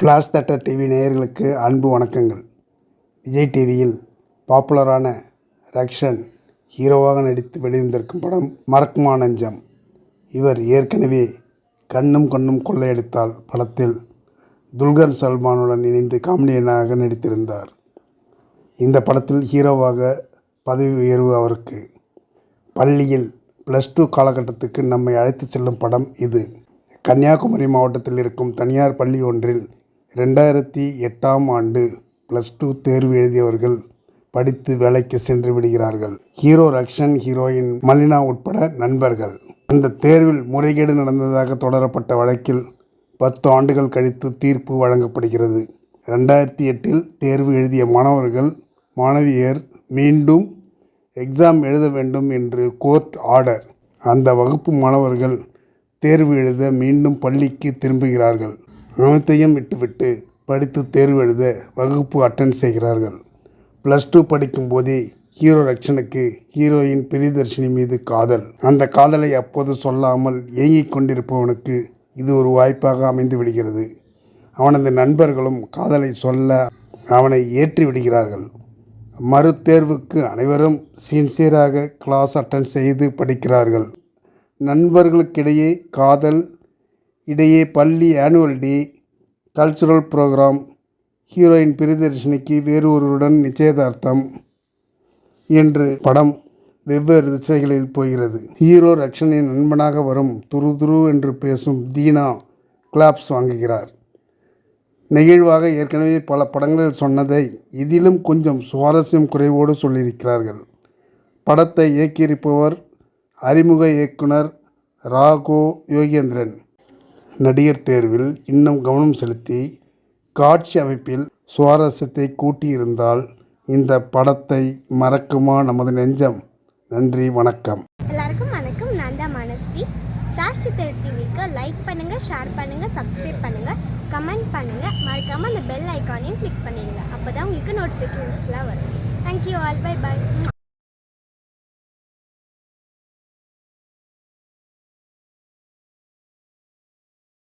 Flash தட்டர் TV நேயர்களுக்கு அன்பு வணக்கங்கள். விஜய் டிவியில் பாப்புலரான ரக்ஷன் ஹீரோவாக நடித்து வெளிவந்திருக்கும் படம் மறக்குமா நஞ்சம் இவர் ஏற்கனவே கண்ணும் கண்ணும் கொள்ளையடித்தால் படத்தில் துல்கர் சல்மானுடன் இணைந்து காமெடியனாக நடித்திருந்தார். இந்த படத்தில் ஹீரோவாக பதவி உயர்வு அவருக்கு. பள்ளியில் ப்ளஸ் டூ காலகட்டத்துக்கு நம்மை அழைத்து செல்லும் படம் இது. கன்னியாகுமரி மாவட்டத்தில் இருக்கும் தனியார் பள்ளி ஒன்றில் ரெண்டாயிரத்தி எட்டாம் ஆண்டு ப்ளஸ் டூ தேர்வு எழுதியவர்கள் படித்து வேலைக்கு சென்று விடுகிறார்கள். ஹீரோ ரக்ஷன் ஹீரோயின் மலினா உட்பட நண்பர்கள். அந்த தேர்வில் முறைகேடு நடந்ததாக தொடரப்பட்ட வழக்கில் பத்து ஆண்டுகள் கழித்து தீர்ப்பு வழங்கப்படுகிறது. ரெண்டாயிரத்தி எட்டில் தேர்வு எழுதிய மாணவர்கள் மாணவியர் மீண்டும் எக்ஸாம் எழுத வேண்டும் என்று கோர்ட் ஆர்டர் அந்த வகுப்பு மாணவர்கள் தேர்வு எழுத மீண்டும் பள்ளிக்கு திரும்புகிறார்கள். அனைத்தையும் விட்டுவிட்டு படித்து தேர்வு எழுத வகுப்பு அட்டன் செய்கிறார்கள். ப்ளஸ் டூ படிக்கும் போதே ஹீரோ ரக்ஷனுக்கு ஹீரோயின் பிரியதர்ஷினி மீது காதல். அந்த காதலை அப்போது சொல்லாமல் ஏங்கிக் கொண்டிருப்பவனுக்கு இது ஒரு வாய்ப்பாக அமைந்து விடுகிறது. அவனது நண்பர்களும் காதலை சொல்ல அவனை ஏற்றி விடுகிறார்கள். மறு தேர்வுக்கு அனைவரும் சின்சியராக கிளாஸ் அட்டன் செய்து படிக்கிறார்கள். நண்பர்களுக்கிடையே காதல் இடையே பள்ளி annual day cultural programme heroine பிரியதர்ஷினிக்கு வேறு ஒருவருடன் நிச்சயதார்த்தம் என்று படம் வெவ்வேறு திசைகளில் போகிறது. ஹீரோ ரக்ஷனின் நண்பனாக வரும் துரு துரு என்று பேசும் தீனா கிளாப்ஸ் வாங்குகிறார். நெகிழ்வாக ஏற்கனவே பல படங்களில் சொன்னதை இதிலும் கொஞ்சம் சுவாரஸ்யம் குறைவோடு சொல்லியிருக்கிறார்கள். படத்தை இயக்கியிருப்பவர் அறிமுக இயக்குனர் ராகோ யோகேந்திரன். நடிகர் தேர்வில் இன்னும் கவனம் செலுத்தி காட்சி அமைப்பில் சுவாரஸ்யத்தை கூட்டியிருந்தால் இந்த படத்தை மறக்குமா நமது நெஞ்சம்? நன்றி வணக்கம். எல்லாருக்கும் வணக்கம். நான் தான் மனஸ்வி. ஃப்ளாஷ் தேர் டிவிக்கு லைக் பண்ணுங்கள் ஷேர் பண்ணுங்கள் சப்ஸ்கிரைப் பண்ணுங்கள் கமெண்ட் பண்ணுங்கள் மறக்காமல் அந்த பெல் ஐக்கானையும் கிளிக் பண்ணிடுங்க. அப்போ தான் உங்களுக்கு நோட்டிஃபிகேஷன்ஸ்லாம் வரும். Thank you all by by